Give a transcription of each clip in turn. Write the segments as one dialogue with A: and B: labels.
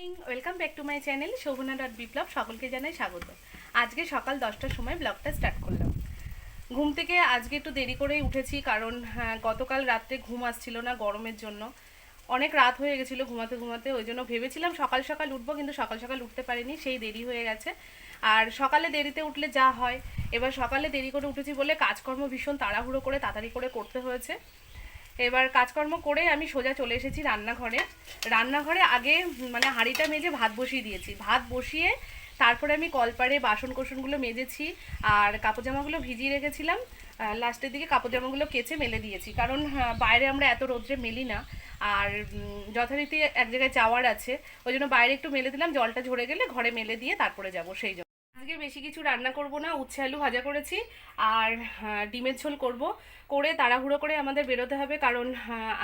A: Welcome back to my channel Shobhana dot Biplab সকলকে জানাই স্বাগত। আজকে সকাল দশটার সময় ব্লগটা স্টার্ট করলাম। ঘুম থেকে আজকে একটু দেরি করেই উঠেছি কারণ হ্যাঁ, গতকাল রাত্রে ঘুম আসছিল না গরমের জন্য। অনেক রাত হয়ে গেছিল ঘুমাতে ঘুমাতে ওই জন্য ভেবেছিলাম সকাল সকাল উঠবো কিন্তু সকাল সকাল উঠতে পারিনি সেই দেরি হয়ে গেছে। আর সকালে দেরিতে উঠলে যা হয় এবার সকালে দেরি করে উঠেছি বলে কাজকর্ম ভীষণ তাড়াহুড়ো করে তাড়াতাড়ি করে করতে হয়েছে। এবার কাজকর্ম করে আমি সোজা চলে এসেছি রান্নাঘরে। রান্নাঘরে আগে মানে হাঁড়িটা মেজে ভাত বসিয়ে দিয়েছি। ভাত বসিয়ে তারপরে আমি কলপারে বাসন কোসনগুলো মেজেছি আর কাপড় জামাগুলো ভিজিয়ে রেখেছিলাম। লাস্টের দিকে কাপড় জামাগুলো কেচে মেলে দিয়েছি। কারণ বাইরে আমরা এত রোদ্রে মেলি না। আর যথারীতি এক জায়গায় যাওয়ার আছে। ওই জন্য বাইরে একটু মেলে দিলাম। জলটা ঝরে গেলে ঘরে মেলে দিয়ে তারপরে যাব, সেই জন্য। আজকে বেশি কিছু রান্না করব না, উচ্ছে আলু ভাজা করেছি আর ডিমের ঝোল করব। করে তাড়াহুড়ো করে আমাদের বেরোতে হবে কারণ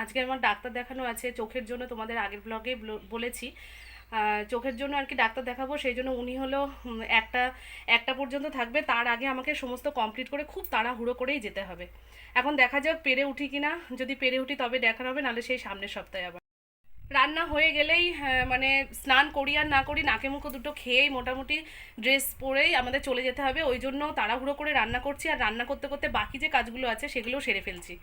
A: আজকে আমার ডাক্তার দেখানো আছে, চোখের জন্য তোমাদের আগের ব্লগে বলেছি। চোখের জন্য আর কি ডাক্তার দেখাবো, সেই জন্য উনি হলো একটা একটা পর্যন্ত থাকবে। তার আগে আমাকে সমস্ত কমপ্লিট করে খুব তাড়াহুড়ো করেই যেতে হবে। এখন দেখা যাক পেরে উঠি কিনা, যদি পেরে উঠি তবে দেখা হবে, নাহলে সেই সামনের সপ্তাহে আবার। রান্না হয়ে গেলেই হ্যাঁ, মানে স্নান করি আর না করি নাকে মুখো দুটো খেয়েই মোটামুটি ড্রেস পরেই আমাদের চলে যেতে হবে। ওই জন্য তাড়াহুড়ো করে রান্না করছি আর রান্না করতে করতে বাকি যে কাজগুলো আছে সেগুলোও সেরে ফেলছি।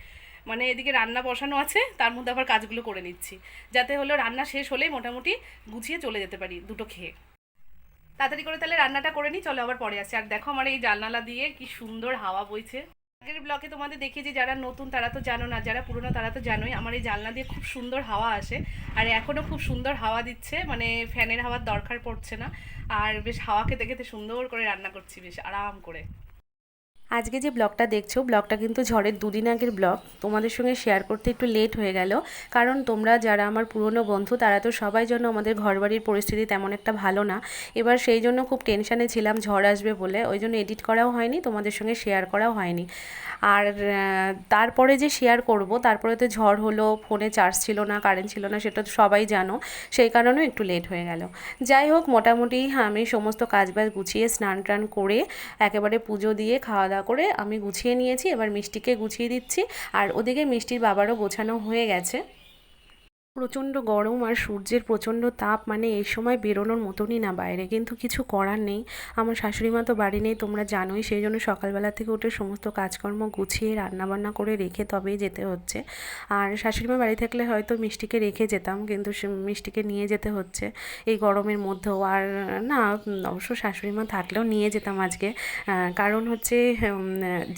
A: মানে এদিকে রান্না বসানো আছে তার মধ্যে আবার কাজগুলো করে নিচ্ছি। যাতে হলো রান্না শেষ হলেই মোটামুটি গুছিয়ে চলে যেতে পারি দুটো খেয়ে। তাড়াতাড়ি করে তাহলে রান্নাটা করে নিই চলো আবার পরে আসছি আর দেখো আমার এই জানলা দিয়ে কি সুন্দর হাওয়া বইছে। আগের ব্লকে তোমাদের যে যারা নতুন তারা তো জানো না, যারা পুরনো তারা তো জানোই, আমার এই জানলা দিয়ে খুব সুন্দর হাওয়া আসে, আর এখনও খুব সুন্দর হাওয়া দিচ্ছে মানে ফ্যানের হাওয়ার দরকার পড়ছে না, আর বেশ হাওয়া খেতে খেতে সুন্দর করে রান্না করছি, বেশ আরাম করে। আজকে যে ব্লগটা দেখছ, ব্লগটা কিন্তু ঝড়ের দুদিন আগের ব্লগ। তোমাদের সঙ্গে শেয়ার করতে একটু লেট হয়ে গেল। কারণ তোমরা যারা আমার পুরনো বন্ধু, তারা তো সবাই জন্য আমাদের ঘরবাড়ির পরিস্থিতি তেমন একটা ভালো না। এবার সেই জন্য খুব টেনশানে ছিলাম, ঝড় আসবে বলে। ওই জন্য এডিট করাও হয়নি, তোমাদের সঙ্গে শেয়ার করাও হয়নি। আর তারপরে যে শেয়ার করব, তারপরে তো ঝড় হলো ফোনে চার্জ ছিল না কারেন্ট ছিল না, সেটা তো সবাই জানো। সেই কারণেও একটু লেট হয়ে গেল। যাই হোক, মোটামুটি আমি সমস্ত কাজবাজ গুছিয়ে স্নান টান করে, একেবারে পুজো দিয়ে খাওয়া দাওয়া করে আমি গুছিয়ে নিয়েছি, এবার মিষ্টিকে গুছিয়ে দিচ্ছি। আর ওদিকে মিষ্টির বাবারও গোছানো হয়ে গেছে। প্রচণ্ড গরম আর সূর্যের প্রচণ্ড তাপ মানে এই সময় বেরোনোর মতনই না বাইরে। কিন্তু কিছু করার নেই। আমার শাশুড়ি মা তো বাড়ি নেই, তোমরা জানোই। সেই জন্য সকালবেলা থেকে উঠে সমস্ত কাজকর্ম গুছিয়ে রান্নাবান্না করে রেখে তবেই যেতে হচ্ছে। আর শাশুড়ি মা বাড়ি থাকলে হয়তো মিষ্টিকে রেখে যেতাম, কিন্তু মিষ্টিকে নিয়ে যেতে হচ্ছে এই গরমের মধ্যেও। আর না, অবশ্য শাশুড়ি মা থাকলেও নিয়ে যেতাম আজকে। কারণ হচ্ছে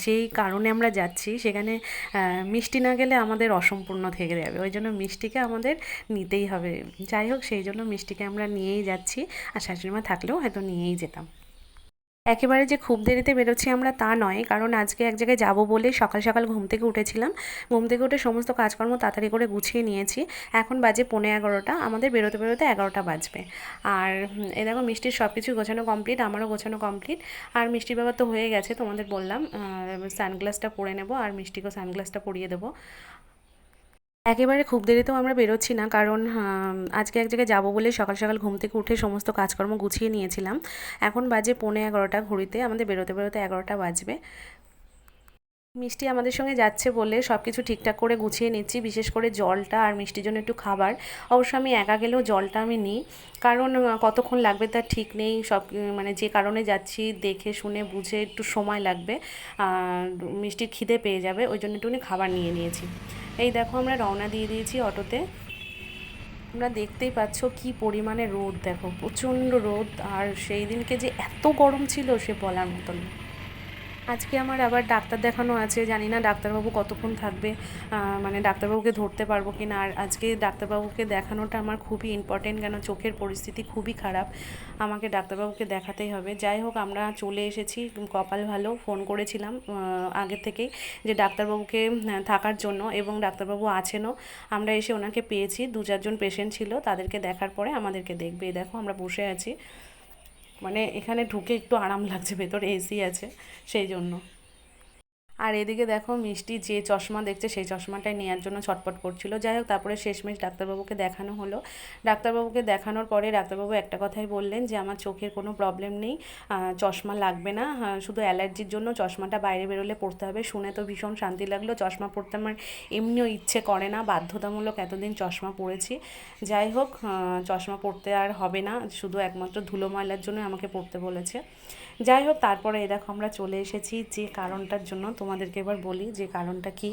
A: যেই কারণে আমরা যাচ্ছি, সেখানে মিষ্টি না গেলে আমাদের অসম্পূর্ণ থেকে যাবে। ওই জন্য মিষ্টিকে আমাদের নিতেই হবে। যাই হোক, সেই জন্য মিষ্টিকে আমরা নিয়েই যাচ্ছি আর শাশুড়িমা থাকলেও হয়তো নিয়েই যেতাম। একেবারে যে খুব দেরিতে বেরোচ্ছি আমরা তা নয়, কারণ আজকে এক জায়গায় যাব বলে সকাল সকাল ঘুম থেকে উঠেছিলাম। ঘুম থেকে উঠে সমস্ত কাজকর্ম তাড়াতাড়ি করে গুছিয়ে নিয়েছি। এখন বাজে পৌনে এগারোটা, আমাদের বেরোতে বেরোতে এগারোটা বাজবে। আর এ দেখো মিষ্টির সব কিছু গোছানো কমপ্লিট আমারও গোছানো কমপ্লিট আর মিষ্টির ব্যাপার তো হয়ে গেছে তোমাদের বললাম সানগ্লাসটা পরে নেব আর মিষ্টিকেও সানগ্লাসটা পরিয়ে দেবো। একেবারে খুব দেরিতেও আমরা বেরোচ্ছি না, কারণ আজকে এক জায়গায় যাব বলে সকাল সকাল ঘুম থেকে উঠে সমস্ত কাজকর্ম গুছিয়ে নিয়েছিলাম। এখন বাজে পৌনে এগারোটা, ঘড়িতে আমাদের বেরোতে বেরোতে এগারোটা বাজবে। মিষ্টি আমাদের সঙ্গে যাচ্ছে বলে সব কিছু ঠিকঠাক করে গুছিয়ে নিচ্ছি, বিশেষ করে জলটা আর মিষ্টির জন্য একটু খাবার। অবশ্য আমি একা গেলেও জলটা আমি নিই। কারণ কতক্ষণ লাগবে তার ঠিক নেই, সব মানে যে কারণে যাচ্ছি দেখে, শুনে, বুঝে একটু সময় লাগবে মিষ্টির খিদে পেয়ে যাবে, ওই জন্য একটুখানি খাবার নিয়ে নিয়েছি। এই দেখো আমরা রওনা দিয়ে দিয়েছি অটোতে। তোমরা দেখতেই পাচ্ছ কি পরিমাণে রোদ, দেখো প্রচণ্ড রোদ। আর সেই দিনকে যে এত গরম ছিল সে বলার মতন না। আজকে আমার আবার ডাক্তার দেখানো আছে, জানি না ডাক্তারবাবু কতক্ষণ থাকবে মানে ডাক্তারবাবুকে ধরতে পারব কি না। আর আজকে ডাক্তারবাবুকে দেখানোটা আমার খুবই ইম্পর্টেন্ট কেন চোখের পরিস্থিতি খুবই খারাপ। আমাকে ডাক্তারবাবুকে দেখাতেই হবে। যাই হোক, আমরা চলে এসেছি, কপাল ভালো ফোন করেছিলাম আগের থেকেই যে ডাক্তারবাবুকে থাকার জন্য এবং ডাক্তারবাবু আছেনও। আমরা এসে ওনাকে পেয়েছি, দু চারজন পেশেন্ট ছিল, তাদেরকে দেখার পরে আমাদেরকে দেখবে। দেখো, আমরা বসে আছি। মানে এখানে ঢুকে একটু আরাম লাগছে ভেতরে এসি আছে সেই জন্য। আর এদিকে দেখো মিষ্টি যে চশমা দেখছে সেই চশমাটাই নেওয়ার জন্য ছটপট করছিল। যাই হোক, তারপরে শেষমেশ ডাক্তারবাবুকে দেখানো হলো। ডাক্তারবাবুকে দেখানোর পরে ডাক্তারবাবু একটা কথাই বললেন যে, আমার চোখের কোনো প্রবলেম নেই চশমা লাগবে না শুধু অ্যালার্জির জন্য চশমাটা বাইরে বেরোলে পড়তে হবে। শুনে তো ভীষণ শান্তি লাগল। চশমা পরতে আমার এমনিও ইচ্ছে করে না, বাধ্যতামূলক এতদিন চশমা পড়েছি। যাই হোক চশমা পরতে আর হবে না, শুধু একমাত্র ধুলো ময়লার জন্য আমাকে পড়তে বলেছে। যাই হোক, তারপরে এই দেখো আমরা চলে এসেছি যে কারণটার জন্য তোমাদেরকে এবার বলি যে কারণটা কি।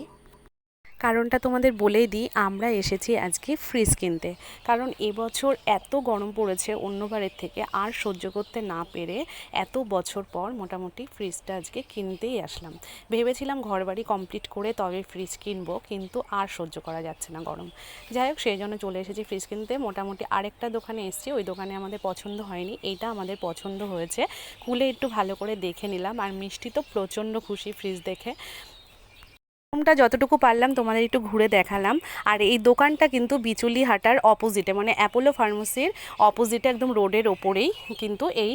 A: কারণটা তোমাদের বলেই দিই, আমরা এসেছি আজকে ফ্রিজ কিনতে। কারণ এবছর এত গরম পড়েছে অন্যবারের থেকে, আর সহ্য করতে না পেরে এত বছর পর মোটামুটি ফ্রিজটা আজকে কিনতেই আসলাম। ভেবেছিলাম ঘরবাড়ি কমপ্লিট করে তবে ফ্রিজ কিনবো, কিন্তু আর সহ্য করা যাচ্ছে না গরম। যাই হোক, সেই জন্য চলে এসেছি ফ্রিজ কিনতে। মোটামুটি আরেকটা দোকানে এসেছি, ওই দোকানে আমাদের পছন্দ হয়নি, এইটা আমাদের পছন্দ হয়েছে। খুলে একটু ভালো করে দেখে নিলাম, আর মিষ্টি তো প্রচণ্ড খুশি ফ্রিজ দেখে। রুমটা যতটুকু পারলাম তোমাদের একটু ঘুরে দেখালাম। আর এই দোকানটা কিন্তু বিচুলি হাটার অপোজিটে মানে অ্যাপোলো ফার্মেসির অপোজিটে একদম রোডের ওপরেই কিন্তু এই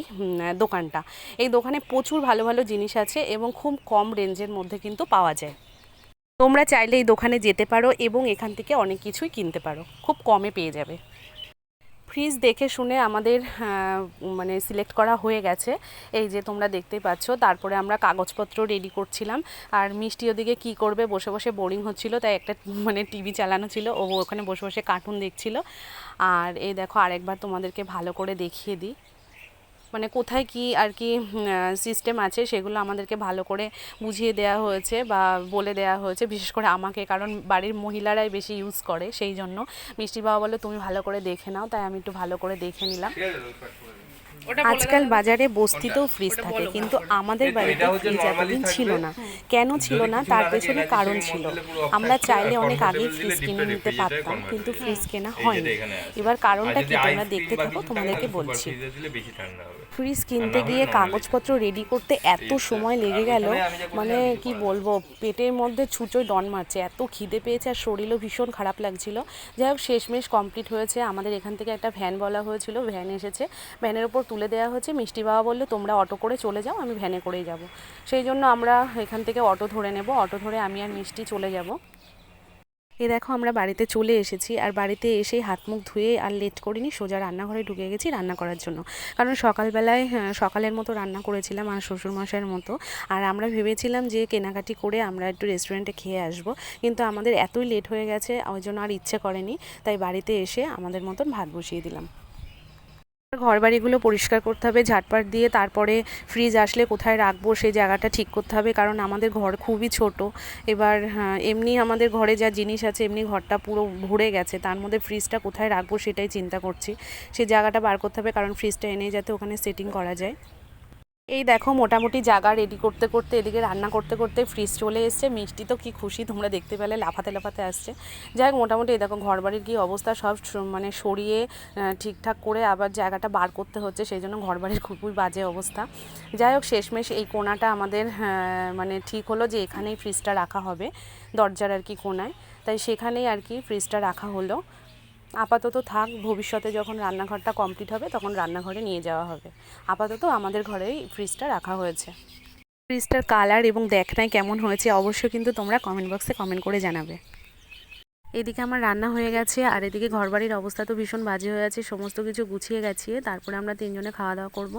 A: দোকানটা। এই দোকানে প্রচুর ভালো ভালো জিনিস আছে এবং খুব কম রেঞ্জের মধ্যে কিন্তু পাওয়া যায়। তোমরা চাইলে এই দোকানে যেতে পারো এবং এখান থেকে অনেক কিছুই কিনতে পারো। খুব কমে পেয়ে যাবে। ফ্রিজ দেখে শুনে আমাদের মানে সিলেক্ট করা হয়ে গেছে। এই যে তোমরা দেখতেই পাচ্ছ, তারপরে আমরা কাগজপত্র রেডি করছিলাম। আর মিষ্টি ওদিকে কি করবে? বসে বসে বোরিং হচ্ছিল, তাই একটা মানে টিভি চালানো ছিল, ও ওখানে বসে বসে কার্টুন দেখছিল। আর এই দেখো, আরেকবার তোমাদেরকে ভালো করে দেখিয়ে দিই। মানে কোথায় কি আর কি সিস্টেম আছে সেগুলো আমাদেরকে ভালো করে বুঝিয়ে দেওয়া হয়েছে বা বলে দেওয়া হয়েছে, বিশেষ করে আমাকে, কারণ বাড়ির মহিলারাই বেশি ইউজ করে, সেই জন্য। মিষ্টি বাবা বলে তুমি ভালো করে দেখে নাও। তাই আমি একটু ভালো করে দেখে নিলাম। আজকাল বাজারে বস্তিতেও ফ্রিজ থাকে কিন্তু আমাদের বাড়িতে ফ্রিজ এতদিন ছিল না। কেন ছিল না? তার পেছনে কারণ ছিল। আমরা চাইলে অনেক আগেই ফ্রিজ কিনে নিতে পারতাম কিন্তু ফ্রিজ কেনা হয়নি। এবার কারণটা কি তোমরা দেখতে থাকো তোমাদেরকে বলছি।
B: বেশি ঠান্ডা হবে।
A: ফ্রিজ কিনতে গিয়ে কাগজপত্র রেডি করতে এত সময় লেগে গেল। মানে কি বলব পেটের মধ্যে ছুঁচোয় ডন মারছে এত খিদে পেয়েছে আর শরীরও ভীষণ খারাপ লাগছিল। যাই হোক শেষমেশ কমপ্লিট হয়েছে। আমাদের এখান থেকে একটা ভ্যান বলা হয়েছিল ভ্যান এসেছে। ভ্যানের ওপর তুলে দেওয়া হয়েছে। মিষ্টি বাবা বলল তোমরা অটো করে চলে যাও আমি ভ্যানে করেই যাব। সেই জন্য আমরা এখান থেকে অটো ধরে নেব। অটো ধরে আমি আর মিষ্টি চলে যাব। এ দেখো আমরা বাড়িতে চলে এসেছি আর বাড়িতে এসে হাত মুখ ধুয়ে আর লেট করিনি সোজা রান্নাঘরে ঢুকে গেছি রান্না করার জন্য। কারণ সকালবেলায় হ্যাঁ, সকালের মতো রান্না করেছিলাম আর শ্বশুরমশাইয়ের মতো। আর আমরা ভেবেছিলাম যে কেনাকাটি করে আমরা একটু রেস্টুরেন্টে খেয়ে আসব। কিন্তু আমাদের এতই লেট হয়ে গেছে ওই জন্য আর ইচ্ছে করেনি। তাই বাড়িতে এসে আমাদের মতন ভাত বসিয়ে দিলাম। ঘর বাড়িগুলো পরিষ্কার করতে হবে ঝাটপাট দিয়ে তারপরে ফ্রিজ আসলে কোথায় রাখব সেই জায়গাটা ঠিক করতে হবে কারণ আমাদের ঘর খুবই ছোট। এবার হ্যাঁ, এমনি আমাদের ঘরে যা জিনিস আছে এমনি ঘরটা পুরো ভরে গেছে তার মধ্যে ফ্রিজটা কোথায় রাখব সেটাই চিন্তা করছি। সেই জায়গাটা বার করতে হবে কারণ ফ্রিজটা এনে যাতে ওখানে সেটিং করা যায়। এই দেখো মোটামুটি জায়গা রেডি করতে করতে, এদিকে রান্না করতে করতে ফ্রিজ চলে এসছে। মিষ্টি তো কি খুশি, তোমরা দেখতে পেলে, লাফাতে লাফাতে আসছে। যাই হোক, মোটামুটি এই দেখো ঘর বাড়ির কি অবস্থা, সব মানে সরিয়ে ঠিকঠাক করে আবার জায়গাটা বার করতে হচ্ছে, সেই জন্য ঘর বাড়ির খুবই বাজে অবস্থা। যাই হোক, শেষমেশ এই কোনাটা আমাদের মানে ঠিক হলো যে এখানেই ফ্রিজটা রাখা হবে, দরজার আর কি কোনায়। তাই সেখানেই আর কি ফ্রিজটা রাখা হলো। আপাতত থাক, ভবিষ্যতে যখন রান্নাঘরটা কমপ্লিট হবে, তখন রান্নাঘরে নিয়ে যাওয়া হবে। আপাতত আমাদের ঘরেই ফ্রিজটা রাখা হয়েছে। ফ্রিজটার কালার এবং দেখনায় কেমন হয়েছে, অবশ্যই কিন্তু তোমরা কমেন্ট বক্সে কমেন্ট করে জানাবে। এদিকে আমার রান্না হয়ে গেছে, আর এদিকে ঘরবাড়ির অবস্থা তো ভীষণ বাজে হয়ে আছে, সমস্ত কিছু গুছিয়ে গেছিয়ে তারপরে আমরা তিনজনে খাওয়া দাওয়া করব।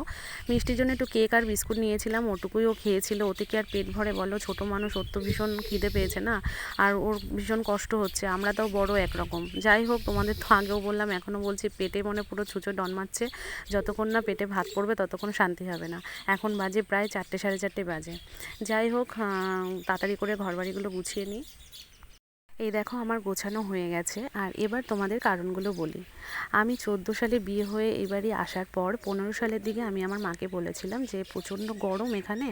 A: মিষ্টির জন্য একটু কেক আর বিস্কুট নিয়েছিলাম, ওটুকুই ও খেয়েছিল, ওতে কি আর পেট ভরে বলো? ছোটো মানুষ, ওর তো ভীষণ খিদে পেয়েছে না, আর ওর ভীষণ কষ্ট হচ্ছে, আমরা তাও বড় একরকম। যাই হোক, তোমাদের তো আগেও বললাম এখনও বলছি, পেটে মনে পুরো ছুঁচো ডন মারছে যতক্ষণ না পেটে ভাত পড়বে, ততক্ষণ শান্তি হবে না। এখন বাজে প্রায় চারটে সাড়ে চারটে বাজে। যাই হোক তাড়াতাড়ি করে ঘরবাড়িগুলো গুছিয়ে নিই। এই দেখো আমার গোছানো হয়ে গেছে। আর এবার তোমাদের কারণগুলো বলি। আমি চোদ্দ সালে বিয়ে হয়ে এবারই আসার পর পনেরো সালের দিকে আমি আমার মাকে বলেছিলাম যে, প্রচণ্ড গরম এখানে।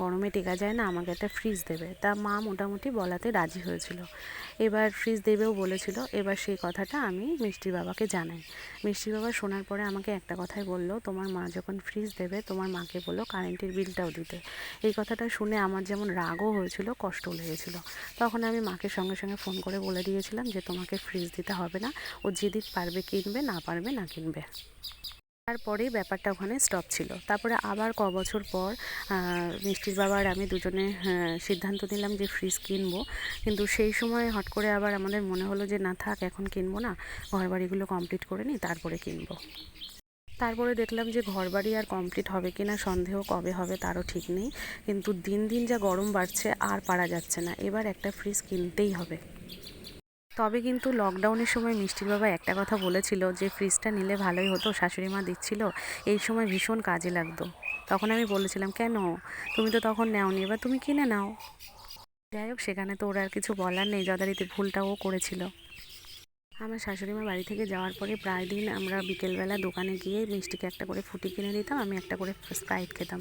A: গরমে টেকা যায় না, আমাকে একটা ফ্রিজ দেবে। তা মা মোটামুটি বলাতে রাজি হয়েছিল। এবার ফ্রিজ দেবেও বলেছিল। এবার সেই কথাটা আমি মিষ্টির বাবাকে জানাই। মিষ্টির বাবা শোনার পরে আমাকে একটা কথাই বলল, তোমার মা যখন ফ্রিজ দেবে, তোমার মাকে বলো কারেন্টের বিলটাও দিতে। এই কথাটা শুনে আমার যেমন রাগও হয়েছিল কষ্টও লেগেছিল। তখন আমি মাকে সঙ্গে সঙ্গে ফোন করে বলে দিয়েছিলাম যে তোমাকে ফ্রিজ দিতে হবে না। ও যেদিন পারবে কিনবে, না পারবে না কিনবে। তারপরেই ব্যাপারটা ওখানে স্টপ ছিল। তারপরে আবার ক বছর পর মিষ্টির বাবা আর আমি দুজনে সিদ্ধান্ত নিলাম যে ফ্রিজ কিনবো। কিন্তু সেই সময় হট করে আবার আমাদের মনে হলো যে, না থাক, এখন কিনবো না। ঘর বাড়িগুলো কমপ্লিট করে নিই, তারপরে কিনবো। তারপরে দেখলাম যে ঘরবাড়ি আর কমপ্লিট হবে কি না সন্দেহ কবে হবে তারও ঠিক নেই। কিন্তু দিন দিন যা গরম বাড়ছে, আর পারা যাচ্ছে না। এবার একটা ফ্রিজ কিনতেই হবে। তবে কিন্তু লকডাউনের সময় মিষ্টির বাবা একটা কথা বলেছিল যে ফ্রিজটা নিলে ভালোই হতো শাশুড়ি মা দিচ্ছিল। এই সময় ভীষণ কাজে লাগতো। তখন আমি বলেছিলাম, কেন? তুমি তো তখন নেওনি, এবার তুমি কিনে নাও। যাই হোক, সেখানে তো ওর আর কিছু বলার নেই, যথারীতি ভুলটাও করেছিল। আমার শাশুড়ি মা বাড়ি থেকে যাওয়ার পরে প্রায় দিন আমরা বিকেলবেলা দোকানে গিয়ে মিষ্টিকে একটা করে ফুটি কিনে দিতাম আমি একটা করে স্প্রাইট খেতাম।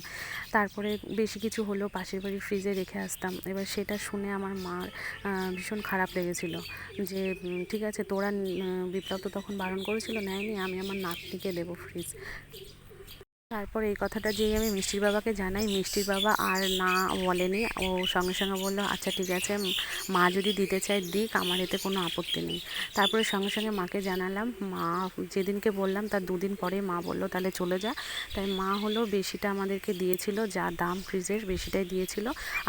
A: তারপরে বেশি কিছু হলো পাশের বাড়ির ফ্রিজে রেখে আসতাম। এবার সেটা শুনে আমার মার ভীষণ খারাপ লেগেছিল যে ঠিক আছে, তোরা বিপ্লব তো তখন বারণ করেছিল, নেয়নি, আমি আমার নাতনিকে দেবো ফ্রিজ। তারপর এই কথাটা যেই আমি মিষ্টির বাবাকে জানাই, মিষ্টির বাবা আর না বলেনি। ও সঙ্গে সঙ্গে বলল আচ্ছা ঠিক আছে মা যদি দিতে চায়, দিক, আমার এতে কোনো আপত্তি নেই। তারপরে সঙ্গে সঙ্গে মাকে জানালাম, মা, যেদিনকে বললাম, তার দুদিন পরে মা বলল, তাহলে চলে যা। তাই মা হলো বেশিটা আমাদেরকে দিয়েছিল, যা দাম ফ্রিজের বেশিটাই দিয়েছিল,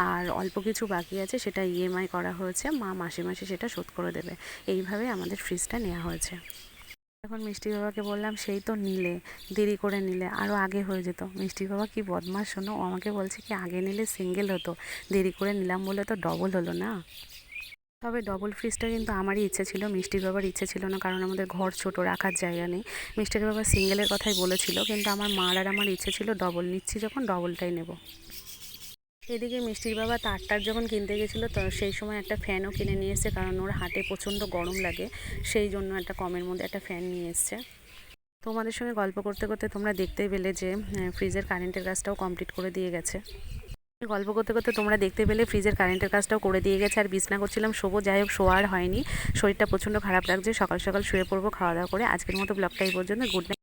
A: আর অল্প কিছু বাকি আছে, সেটা ইএমআই করা হয়েছে, মা মাসে মাসে সেটা শোধ করে দেবে। এইভাবে আমাদের ফ্রিজটা নেওয়া হয়েছে। এখন মিষ্টি বাবাকে বললাম, সেই তো নিলে, দেরি করে নিলে আরও আগে হয়ে যেত। মিষ্টি বাবা, কি বদমাস, শোনো, ও আমাকে বলছে কি আগে নিলে সিঙ্গেল হতো, দেরি করে নিলাম বলে তো ডবল হলো না? তবে ডবল ফ্রিজটা কিন্তু আমারই ইচ্ছে ছিল মিষ্টির বাবার ইচ্ছে ছিল না, কারণ আমাদের ঘর ছোট, রাখার জায়গা নেই। মিষ্টির বাবা সিঙ্গেলের কথাই বলেছিল, কিন্তু আমার মার আর আমার ইচ্ছে ছিল ডবল নিচ্ছি, যখন ডবলটাই নেব। এদিকে মিষ্টির বাবা তারটার যখন কিনতে গেছিল, তো সেই সময় একটা ফ্যানও কিনে নিয়ে এসছে, কারণ ওর হাটে প্রচণ্ড গরম লাগে, সেই জন্য একটা কমের মধ্যে একটা ফ্যান নিয়ে এসছে। তোমাদের সঙ্গে গল্প করতে করতে তোমরা দেখতে পেলে যে ফ্রিজের কারেন্টের কাজটাও কমপ্লিট করে দিয়ে গেছে। গল্প করতে করতে তোমরা দেখতে পেলে ফ্রিজের কারেন্টের কাজটাও করে দিয়ে গেছে, আর বিছনা করছিলাম, শোবো, যাই হোক, শোয়ার হয়নি। শরীরটা প্রচণ্ড খারাপ লাগছে, সকাল সকাল শুয়ে পড়ব, খাওয়া দাওয়া করে, আজকের মতো ব্লগটা এই পর্যন্ত গুড নাইট